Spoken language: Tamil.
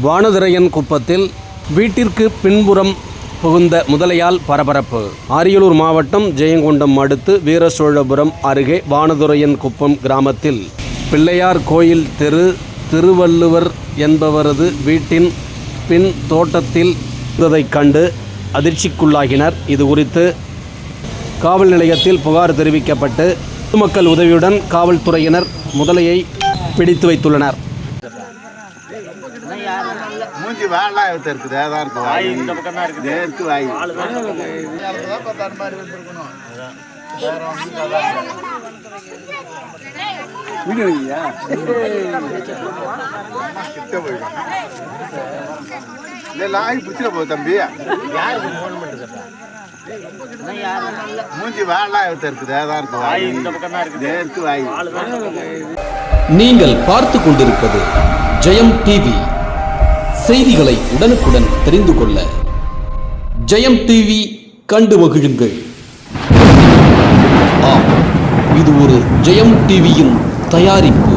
வானதிரையன் குப்பத்தில் வீட்டிற்கு பின்புறம் புகுந்த முதலையால் பரபரப்பு. அரியலூர் மாவட்டம் ஜெயங்கொண்டம் அடுத்து வீரசோழபுரம் அருகே வானதுரையன் குப்பம் கிராமத்தில். பிள்ளையார் கோயில் தெரு திருவள்ளுவர் என்பவரது வீட்டின் பின் தோட்டத்தில் இருந்ததைக் கண்டு அதிர்ச்சிக்குள்ளாகினர். இது குறித்து காவல் நிலையத்தில் புகார் தெரிவிக்கப்பட்டு பொதுமக்கள் உதவியுடன் காவல்துறையினர் முதலையை பிடித்து வைத்துள்ளனர். மூஞ்சி வாழலாம் எடுத்து இருக்குது. அதான் இருக்கு வாய். இந்த பக்கம் தான் இருக்குது. இருக்கு வாய் கிட்ட போயிடும் இல்லை லாய் பிடிச்சிட போகுது தம்பி. மூஞ்சி வாழலாம் எடுத்து இருக்குது அதான் இருக்கு வாய். இந்த பக்கம் தான் இருக்குது இருக்கு வாய். நீங்கள் பார்த்து கொண்டிருப்பது ஜெயம் டிவி. செய்திகளை உடனுக்குடன் தெரிந்து கொள்ள ஜெயம் டிவி கண்டு மகிழுங்கள். ஆம் இது ஒரு ஜெயம் டிவியின் தயாரிப்பு.